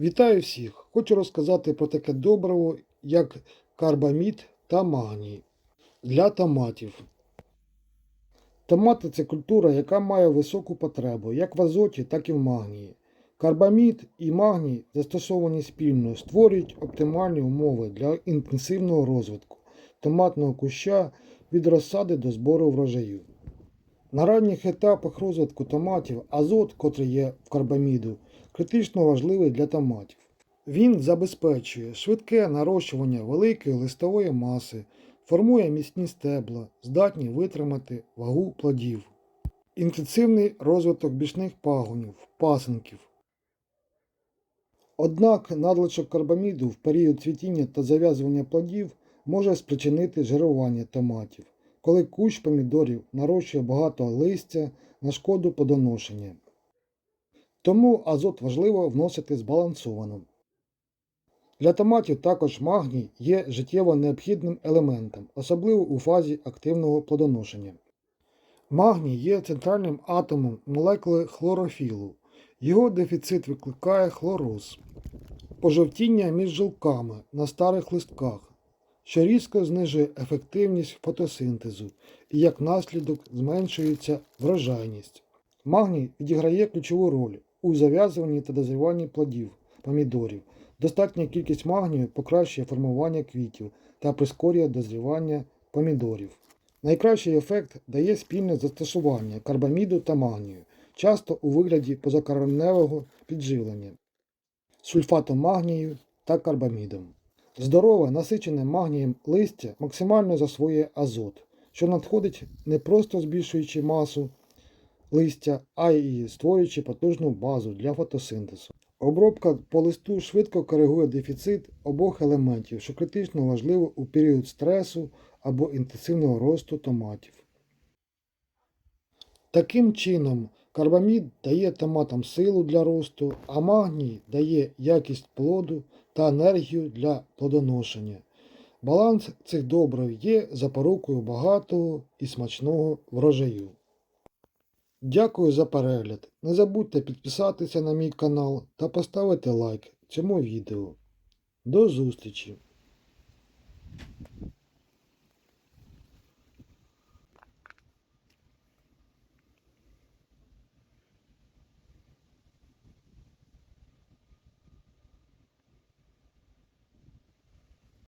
Вітаю всіх! Хочу розказати про таке добриво, як карбамід та магній для томатів. Томати це культура, яка має високу потребу як в азоті, так і в магнії. Карбамід і магній, застосовані спільно, створюють оптимальні умови для інтенсивного розвитку томатного куща від розсади до збору врожаю. На ранніх етапах розвитку томатів азот, котрий є в карбаміду, критично важливий для томатів. Він забезпечує швидке нарощування великої листової маси, формує міцні стебла, здатні витримати вагу плодів, інтенсивний розвиток бічних пагонів, пасинків. Однак надлишок карбаміду в період цвітіння та зав'язування плодів може спричинити жирування томатів, коли кущ помідорів нарощує багато листя на шкоду подоношення. Тому азот важливо вносити збалансовано. Для томатів також магній є життєво необхідним елементом, особливо у фазі активного плодоношення. Магній є центральним атомом молекули хлорофілу. Його дефіцит викликає хлороз, пожовтіння між жилками на старих листках, що різко знижує ефективність фотосинтезу і як наслідок зменшується врожайність. Магній відіграє ключову роль у зав'язуванні та дозріванні плодів, помідорів. Достатня кількість магнію покращує формування квітів та прискорює дозрівання помідорів. Найкращий ефект дає спільне застосування карбаміду та магнію, часто у вигляді позакореневого підживлення, сульфатом магнію та карбамідом. Здорове, насичене магнієм листя максимально засвоює азот, що надходить не просто збільшуючи масу листя, а й створюючи потужну базу для фотосинтезу. Обробка по листу швидко коригує дефіцит обох елементів, що критично важливо у період стресу або інтенсивного росту томатів. Таким чином, карбамід дає томатам силу для росту, а магній дає якість плоду та енергію для плодоношення. Баланс цих добрив є запорукою багатого і смачного врожаю. Дякую за перегляд. Не забудьте підписатися на мій канал та поставити лайк цьому відео. До зустрічі!